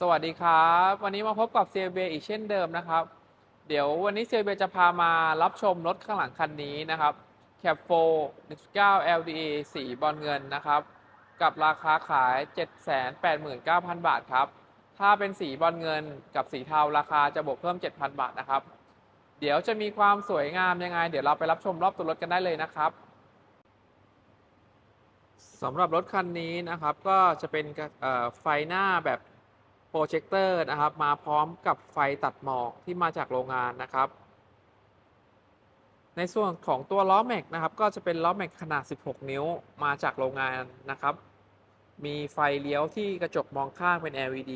สวัสดีครับ วันนี้มาพบกับเซียเบอีกเช่นเดิมนะครับ เดี๋ยววันนี้เซียเบจะพามารับชมรถข้างหลังคันนี้นะครับ Cap 4 1.9 LDA สีบอลเงินนะครับ กับราคาขาย 789,000 บาทครับ ถ้าเป็นสีบอลเงินกับสีเทาราคาจะบวกเพิ่ม 7,000 บาทนะครับ เดี๋ยวจะมีความสวยงามยังไง เดี๋ยวเราไปรับชมรอบตัวรถกันได้เลยนะครับสำหรับรถคันนี้นะครับก็จะเป็นไฟหน้าแบบ รเจคเตอร์นะครับ มาพร้อมกับไฟตัดหมอกที่มาจากโรงงานนะครับ ในส่วนของตัวล้อแม็กนะครับ ก็จะเป็นล้อแม็กขนาด 16 นิ้วมาจากโรงงานนะครับ มีไฟเลี้ยวที่กระจกมองข้างเป็น LED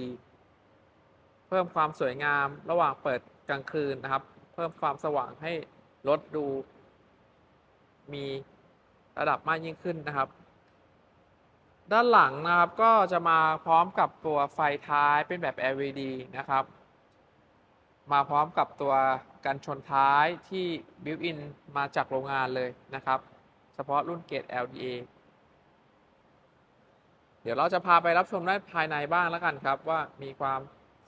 เพิ่มความสวยงามระหว่างเปิดกลางคืนนะครับ เพิ่มความสว่างให้รถดู มีระดับมากยิ่งขึ้นนะครับ ด้านหลังนะครับก็จะมาพร้อมกับตัวไฟท้ายเป็นแบบ LED นะครับ มาพร้อมกับตัวกันชนท้ายที่ built in มาจากโรงงานเลยนะครับ เฉพาะรุ่นเกรด LDA เดี๋ยวเราจะพาไปรับชมได้ภายในบ้างแล้วกันครับ ว่ามีความ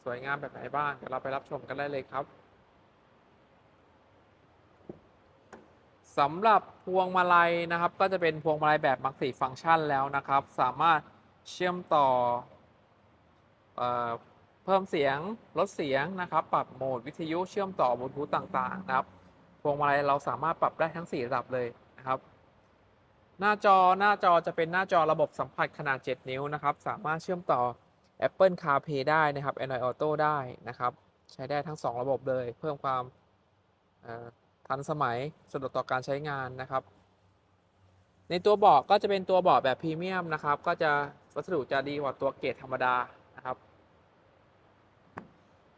สวยงามแบบไหนบ้างเดี๋ยวเราไปรับชมกันได้เลยครับ สำหรับพวงมาลัยนะครับ ก็จะเป็นพวงมาลัยแบบมัลติฟังก์ชันแล้วนะครับ สามารถเชื่อมต่อเออเพิ่มเสียงลดเสียงนะครับ ปรับโหมดวิทยุเชื่อมต่อบลูทูธต่างๆนะครับ พวงมาลัยเราสามารถปรับได้ทั้ง 4 ระดับเลยนะครับ หน้าจอหน้าจอจะเป็นหน้าจอระบบสัมผัสขนาด 7 นิ้วนะครับ สามารถเชื่อมต่อ Apple CarPlay ได้นะครับ Android Auto ได้นะครับ ใช้ได้ทั้ง 2 ระบบเลย เพิ่มความอ่อ ทันสมัยสะดวกต่อการใช้งานนะครับ ในตัวเบาะก็จะเป็นตัวเบาะแบบพรีเมียมนะครับ ก็จะวัสดุจะดีกว่าตัวเกรดธรรมดานะครับ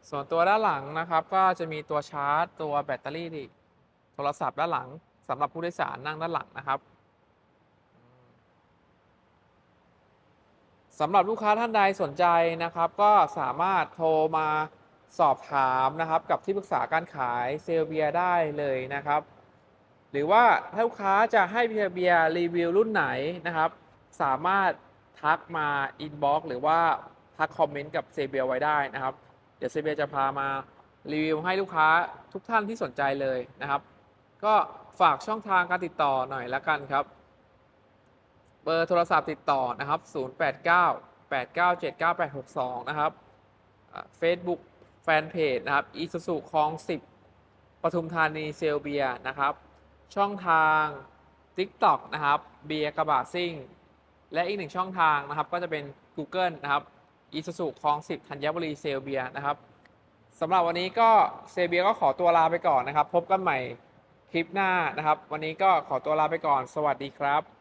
ส่วนตัวด้านหลังนะครับ ก็จะมีตัวชาร์จ ตัวแบตเตอรี่โทรศัพท์ด้านหลังสำหรับผู้โดยสารนั่งด้านหลังนะครับสำหรับลูกค้าท่านใดสนใจนะครับ ก็สามารถโทรมา สอบถามนะครับกับที่ปรึกษาการขายเซลเบียได้เลยนะครับ หรือว่าถ้าลูกค้าจะให้เบียร์เบียรีวิวรุ่นไหนนะครับ สามารถทักมาอินบ็อกหรือว่าทักคอมเมนต์กับเซเบียไว้ได้นะครับ เดี๋ยวเซเบียจะพามารีวิวให้ลูกค้าทุกท่านที่สนใจเลยนะครับ ก็ฝากช่องทางการติดต่อหน่อยละกันครับ เบอร์โทรศัพท์ติดต่อนะครับ 089 897 9862 นะครับเฟซบุ๊ก แฟนเพจนะครับอีซูซูคลอง 10ปทุมธานีเซลเบียนะครับ ช่องทาง TikTok นะครับเบียกระบะซิ่ง และอีกหนึ่งช่องทางนะครับ ก็จะเป็น Google นะครับอีซูซูคลอง 10ธัญบุรีเซลเบียนะครับสำหรับวันนี้ก็เซเบียก็ขอตัวลาไปก่อนนะครับ พบกันใหม่คลิปหน้านะครับ วันนี้ก็ขอตัวลาไปก่อน สวัสดีครับ